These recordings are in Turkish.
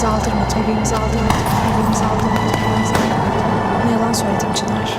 Bebeğimizi aldırmadım, bebeğimizi aldırmadım, bebeğimizi aldırmadım, bebeğimizi aldırmadım. Ne yalan söyledim Çınar.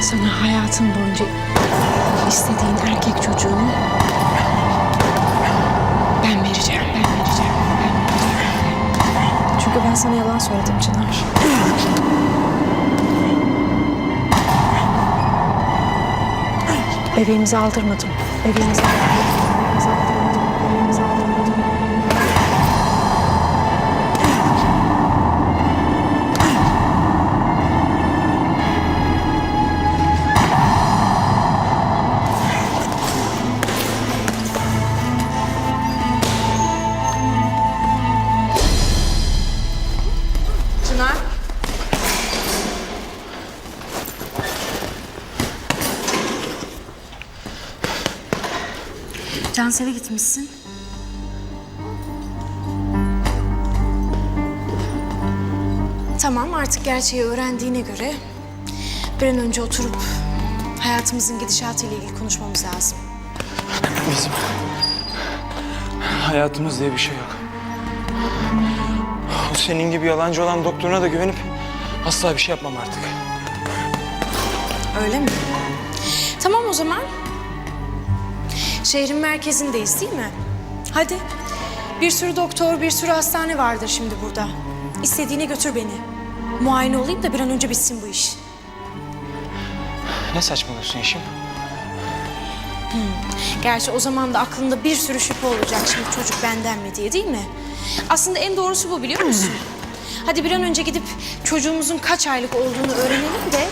Sana hayatın boyunca istediğin erkek çocuğunu ben vereceğim, ben vereceğim, ben vereceğim. Çünkü ben sana yalan söyledim Çınar. Bebeğimizi aldırmadım. Bebeğimizi aldırmadım. Gitmişsin. Tamam artık gerçeği öğrendiğine göre bir an önce oturup hayatımızın gidişatıyla ilgili konuşmamız lazım. Bizim hayatımız diye bir şey yok. O senin gibi yalancı olan doktoruna da güvenip asla bir şey yapmam artık. Öyle mi? Tamam o zaman. Şehrin merkezindeyiz değil mi? Hadi. Bir sürü doktor, bir sürü hastane vardır şimdi burada. İstediğine götür beni. Muayene olayım da bir an önce bitsin bu iş. Ne saçmalıyorsun Yeşim? Gerçi o zaman da aklında bir sürü şüphe olacak şimdi çocuk benden mi diye değil mi? Aslında en doğrusu bu biliyor musun? Hadi bir an önce gidip çocuğumuzun kaç aylık olduğunu öğrenelim de...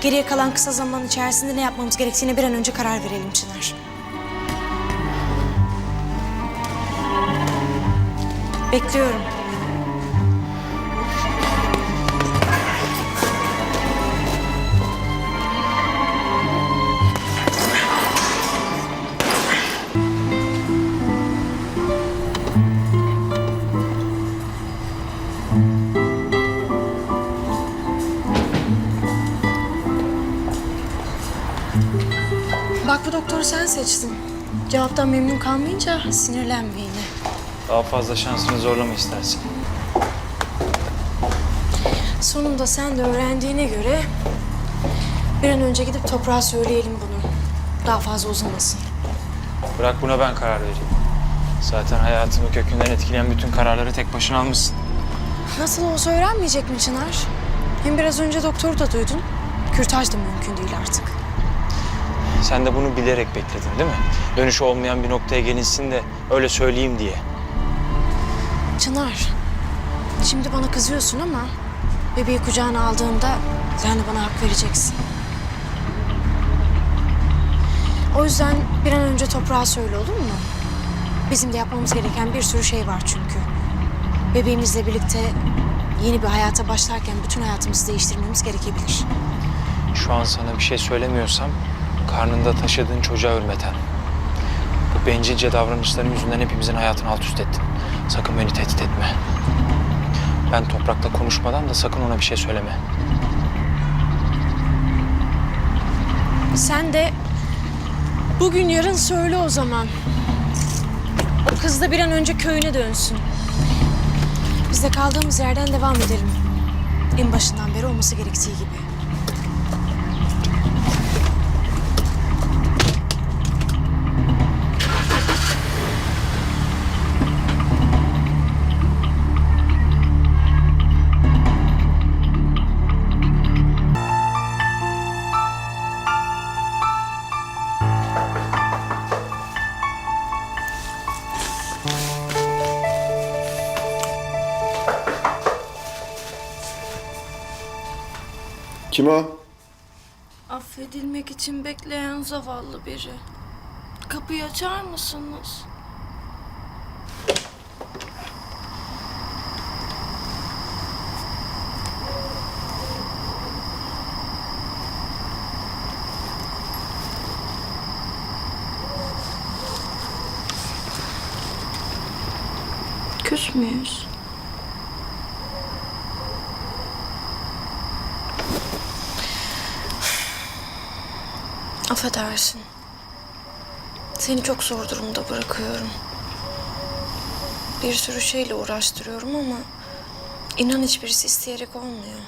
...geriye kalan kısa zaman içerisinde ne yapmamız gerektiğine bir an önce karar verelim Çınar. Bekliyorum. Bak bu doktoru sen seçtin. Cevaptan memnun kalmayınca sinirlenme yine. Daha fazla şansını zorlama istersen. Sonunda sen de öğrendiğine göre bir an önce gidip toprağa söyleyelim bunu. Daha fazla uzamasın. Bırak buna ben karar vereyim. Zaten hayatımı kökünden etkileyen bütün kararları tek başına almışsın. Nasıl olsa öğrenmeyecek mi Çınar? Hem biraz önce doktoru da duydun. Kürtaj da mümkün değil artık. Sen de bunu bilerek bekledin değil mi? Dönüşü olmayan bir noktaya gelinsin de öyle söyleyeyim diye. Çınar, şimdi bana kızıyorsun ama bebeği kucağına aldığında de bana hak vereceksin. O yüzden bir an önce toprağa söyle olur mu? Bizim de yapmamız gereken bir sürü şey var çünkü. Bebeğimizle birlikte yeni bir hayata başlarken bütün hayatımızı değiştirmemiz gerekebilir. Şu an sana bir şey söylemiyorsam karnında taşıdığın çocuğa hürmeten. Bu bencilce davranışların yüzünden hepimizin hayatını alt üst ettin. Sakın beni tehdit etme. Ben toprakla konuşmadan da sakın ona bir şey söyleme. Sen de bugün yarın söyle o zaman. O kız da bir an önce köyüne dönsün. Biz de kaldığımız yerden devam edelim. En başından beri olması gerektiği gibi. Kim o? Affedilmek için bekleyen zavallı biri. Kapıyı açar mısınız? Küs? Affedersin. Seni çok zor durumda bırakıyorum. Bir sürü şeyle uğraştırıyorum ama inan hiçbirisi isteyerek olmuyor.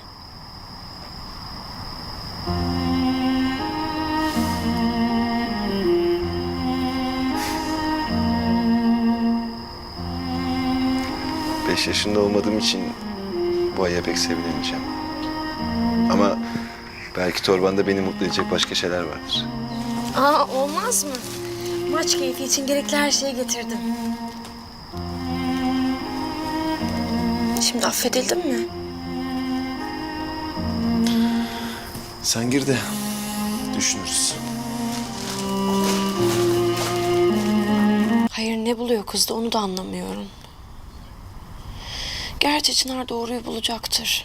Beş yaşında olmadığım için bu aya pek sevinemeyeceğim. Ama belki torbanda beni mutlu edecek başka şeyler vardır. Aa olmaz mı? Maç keyfi için gerekli her şeyi getirdim. Şimdi affedildin mi? Sen gir de düşünürüz. Hayır ne buluyor kızda onu da anlamıyorum. Gerçi Çınar doğruyu bulacaktır.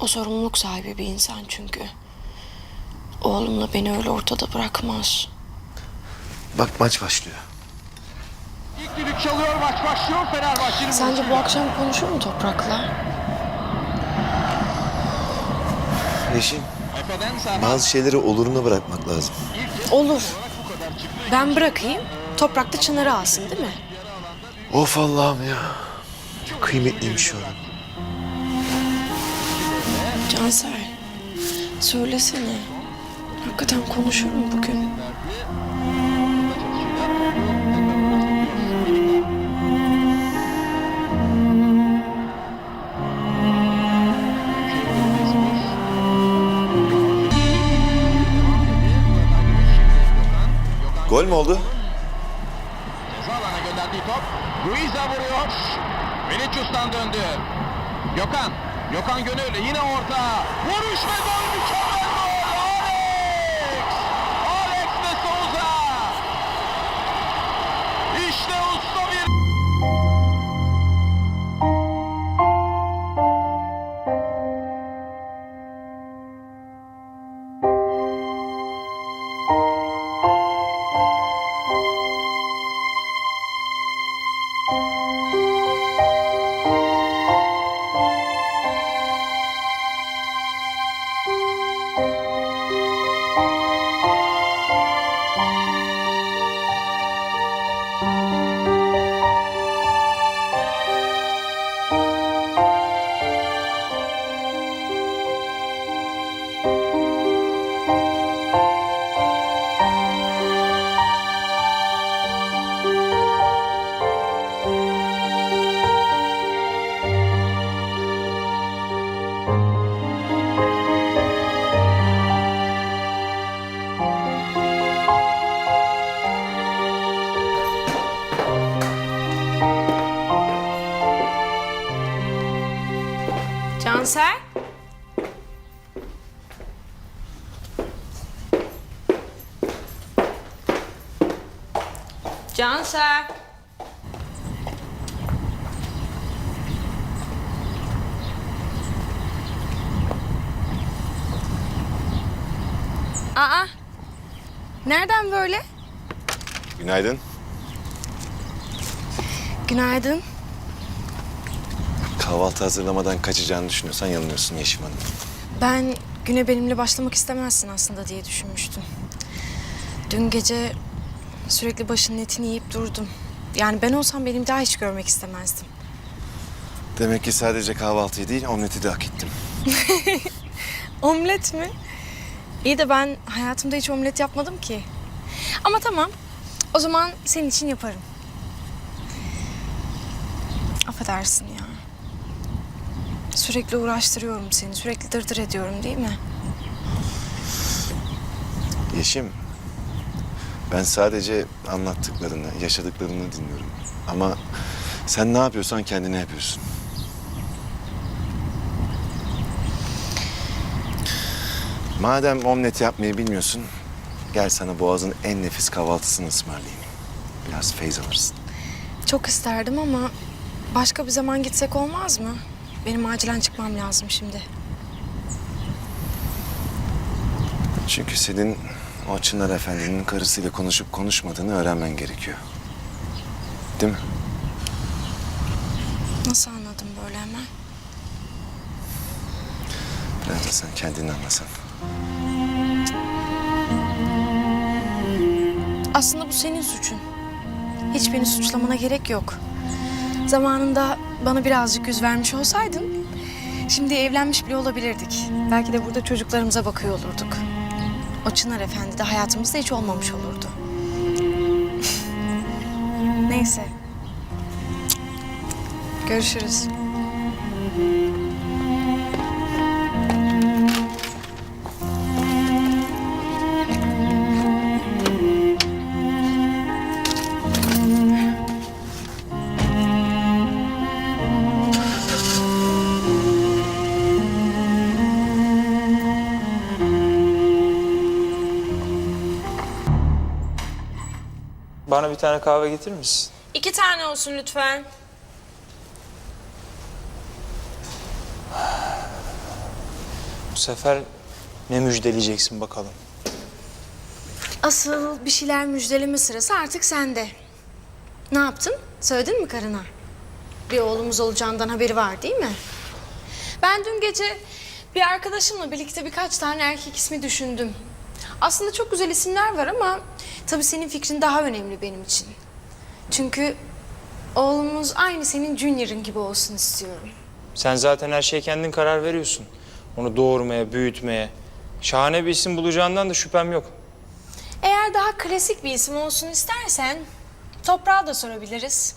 O sorumluluk sahibi bir insan çünkü. Oğlumla beni öyle ortada bırakmaz. Bak maç başlıyor. İlk düdük çalıyor maç başlıyor Fenerbahçe'nin Sence bu akşam konuşur mu Toprak'la? Yeşim, bazı şeyleri oluruna bırakmak lazım. Olur. Ben bırakayım. Toprakta Çınar'ı alsın değil mi? Of Allah'ım ya. Kıymetliymiş şu an. Cansel, söylesene. Hakikaten konuşur mu bugün? Gol mü oldu? ceza alanına gönderdiği top. Ruiza vuruyor. Vinicius'tan döndü. Gökhan. Gökhan Gönül yine orta. Vuruş ve gol mükemmel gol. Cansel. Cansel. Aa. Nereden böyle? Günaydın. Günaydın. Kahvaltı hazırlamadan kaçacağını düşünüyorsan yanılıyorsun Yeşim Hanım. Ben güne benimle başlamak istemezsin aslında diye düşünmüştüm. Dün gece sürekli başının etini yiyip durdum. Yani ben olsam benim daha hiç görmek istemezdim. Demek ki sadece kahvaltıyı değil omleti de hak ettim. Omlet mi? İyi de ben hayatımda hiç omlet yapmadım ki. Ama tamam. O zaman senin için yaparım. Affedersin. Sürekli uğraştırıyorum seni. Sürekli dırdır ediyorum değil mi? Yeşim, ben sadece anlattıklarını, yaşadıklarını dinliyorum. Ama sen ne yapıyorsan kendine yapıyorsun. Madem omlet yapmayı bilmiyorsun, gel sana Boğaz'ın en nefis kahvaltısını ısmarlayayım. Biraz feyz alırsın. Çok isterdim ama başka bir zaman gitsek olmaz mı? Benim acilen çıkmam lazım şimdi. Çünkü senin o Çınar Efendi'nin karısıyla konuşup konuşmadığını öğrenmen gerekiyor. Değil mi? Nasıl anladın böyle hemen? Da sen kendini anlasan. Aslında bu senin suçun. Hiç beni suçlamana gerek yok. Zamanında bana birazcık yüz vermiş olsaydın şimdi evlenmiş bile olabilirdik. Belki de burada çocuklarımıza bakıyor olurduk. O Çınar Efendi de hayatımızda hiç olmamış olurdu. Neyse. Görüşürüz. Bana bir tane kahve getirir misin? İki tane olsun lütfen. Bu sefer ne müjdeleyeceksin bakalım. Asıl bir şeyler müjdeleme sırası artık sende. Ne yaptın? Söyledin mi karına? Bir oğlumuz olacağından haberi var değil mi? Ben dün gece bir arkadaşımla birlikte birkaç tane erkek ismi düşündüm. Aslında çok güzel isimler var ama tabii senin fikrin daha önemli benim için. Çünkü oğlumuz aynı senin Junior'ın gibi olsun istiyorum. Sen zaten her şeye kendin karar veriyorsun. Onu doğurmaya, büyütmeye. Şahane bir isim bulacağından da şüphem yok. Eğer daha klasik bir isim olsun istersen toprağa da sorabiliriz.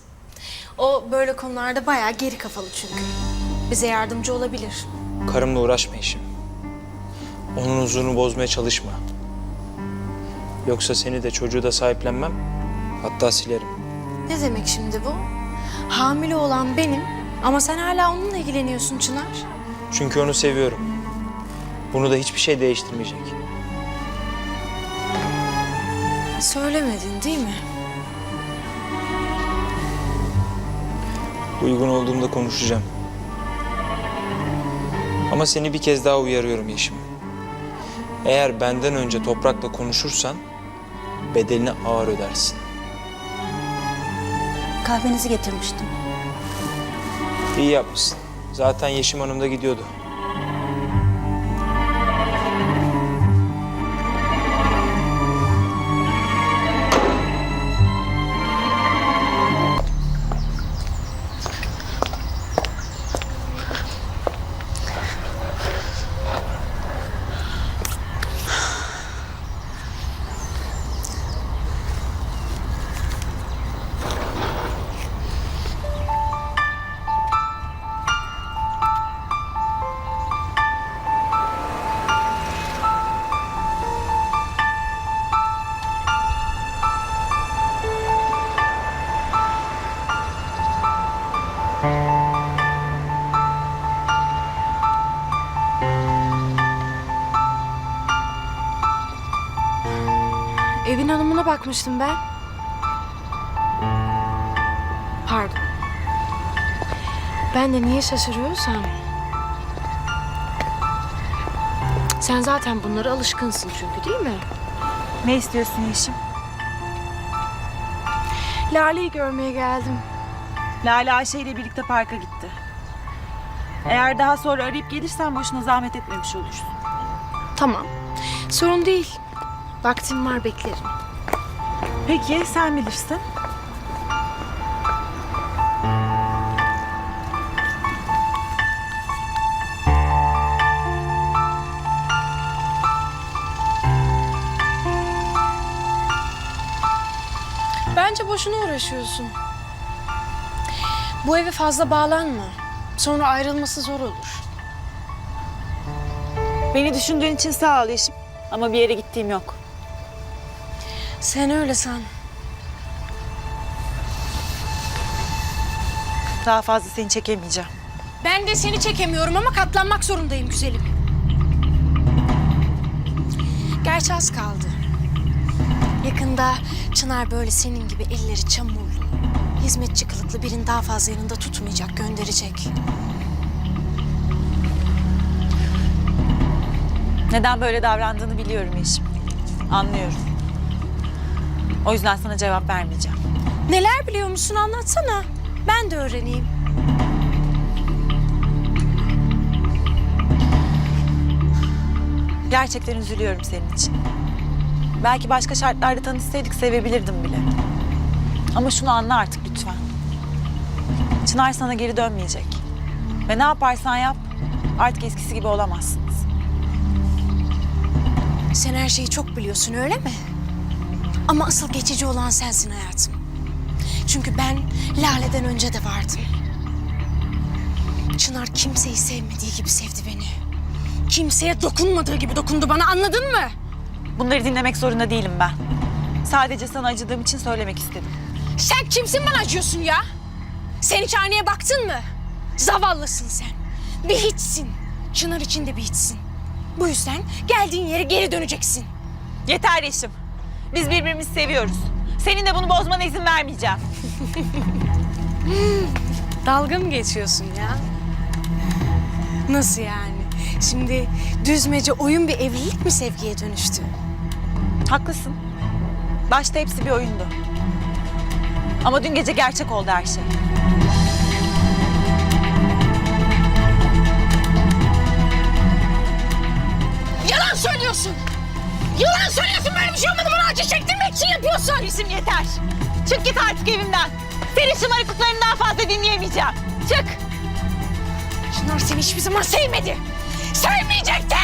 O böyle konularda bayağı geri kafalı çünkü. Bize yardımcı olabilir. Karımla uğraşma işim. Onun huzurunu bozmaya çalışma. Yoksa seni de çocuğu da sahiplenmem. Hatta silerim. Ne demek şimdi bu? Hamile olan benim ama sen hala onunla ilgileniyorsun Çınar. Çünkü onu seviyorum. Bunu da hiçbir şey değiştirmeyecek. Söylemedin değil mi? Uygun olduğumda konuşacağım. Ama seni bir kez daha uyarıyorum Yeşim. Eğer benden önce toprakla konuşursan bedelini ağır ödersin. Kahvenizi getirmiştim. İyi yapmışsın. Zaten Yeşim Hanım da gidiyordu. Evin hanımına bakmıştım ben. Pardon. Ben de niye şaşırıyorsam. Sen zaten bunlara alışkınsın çünkü değil mi? Ne istiyorsun Yeşim? Lale'yi görmeye geldim. Lale Ayşe ile birlikte parka gitti. Eğer daha sonra arayıp gelirsen boşuna zahmet etmemiş olursun. Tamam. Sorun değil. Vaktim var beklerim. Peki sen bilirsin. Bence boşuna uğraşıyorsun. Bu eve fazla bağlanma. Sonra ayrılması zor olur. Beni düşündüğün için sağ ol Yeşim. Ama bir yere gittiğim yok. Sen öyle san. Daha fazla seni çekemeyeceğim. Ben de seni çekemiyorum ama katlanmak zorundayım güzelim. Gerçi az kaldı. Yakında Çınar böyle senin gibi elleri çamurlu, hizmetçi kılıklı birini daha fazla yanında tutmayacak, gönderecek. Neden böyle davrandığını biliyorum Yeşim. Anlıyorum. O yüzden sana cevap vermeyeceğim. Neler biliyor musun anlatsana. Ben de öğreneyim. Gerçekten üzülüyorum senin için. Belki başka şartlarda tanışsaydık sevebilirdim bile. Ama şunu anla artık lütfen. Çınar sana geri dönmeyecek. Ve ne yaparsan yap artık eskisi gibi olamazsınız. Sen her şeyi çok biliyorsun öyle mi? Ama asıl geçici olan sensin hayatım. Çünkü ben Lale'den önce de vardım. Çınar kimseyi sevmediği gibi sevdi beni. Kimseye dokunmadığı gibi dokundu bana anladın mı? Bunları dinlemek zorunda değilim ben. Sadece sana acıdığım için söylemek istedim. Sen kimsin bana acıyorsun ya? Sen hiç aynaya baktın mı? Zavallısın sen. Bir hiçsin. Çınar için de bir hiçsin. Bu yüzden geldiğin yere geri döneceksin. Yeter Yeşim. Biz birbirimizi seviyoruz. Senin de bunu bozmana izin vermeyeceğim. Dalga mı geçiyorsun ya? Nasıl yani? Şimdi düzmece oyun bir evlilik mi sevgiye dönüştü? Haklısın. Başta hepsi bir oyundu. Ama dün gece gerçek oldu her şey. Yalan söylüyorsun! Yalan söylüyorsun böyle bir şey olmadı bana acı çektirmek için yapıyorsun! Yeşim yeter. Çık git artık evimden. Senin şımarıklıklarını daha fazla dinleyemeyeceğim. Çık. Çınar seni hiçbir zaman sevmedi. Sevmeyecek de!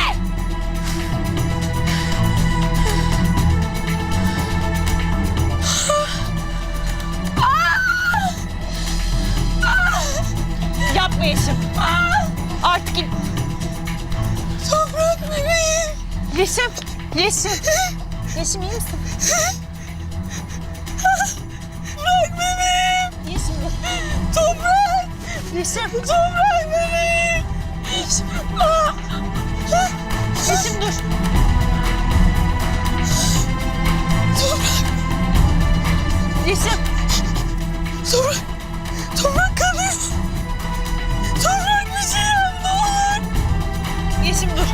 Yapma Yeşim. Artık in... Toprak bebeğim! Yeşim. Yeşim. Yeşim iyi misin? Bırak bebeğim! Yeşim. Toprak! Yeşim. Toprak bebeğim! Yeşim. Yeşim dur. Yeşim. Toprak! Toprak kalıyor! Toprak bir şey yap ne olur! Yeşim dur.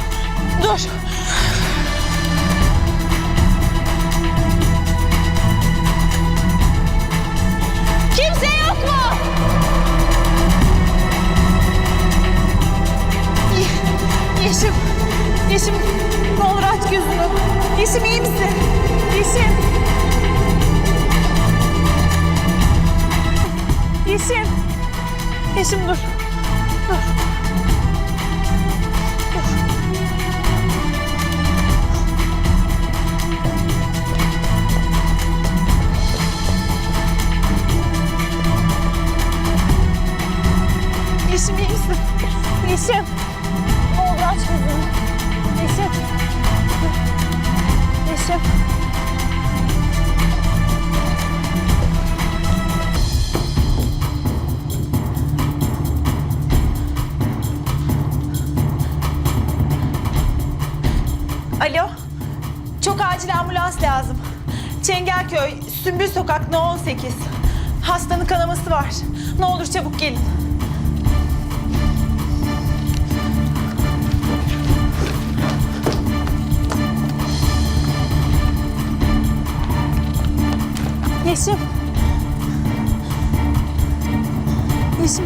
Dur. Mu? Ye- ne olur aç gözünü. Yeşim iyi misin? Yeşim. Yeşim. Yeşim. Dur. Ambulans lazım. Çengelköy, Sümbül Sokak, No 18. Hastanın kanaması var. Ne olur çabuk gelin. Yeşim. Yeşim.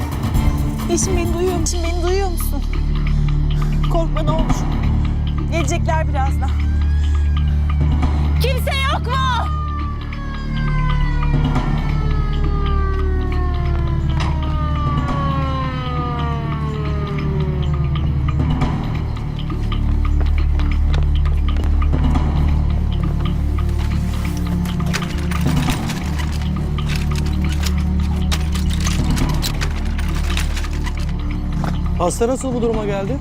Yeşim beni duyuyor musun? Beni duyuyor musun? Korkma ne olur. Gelecekler birazdan. Hasta nasıl bu duruma geldi?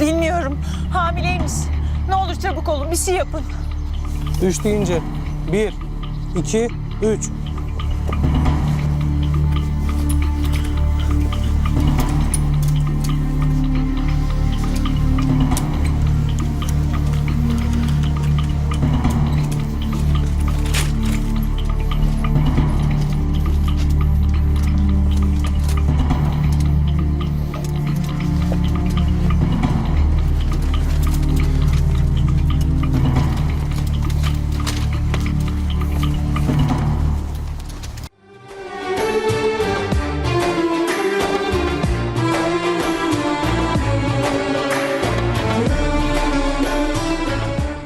Bilmiyorum. Hamileymiş. Ne olur çabuk olun bir şey yapın. Üç deyince. Bir, iki, üç.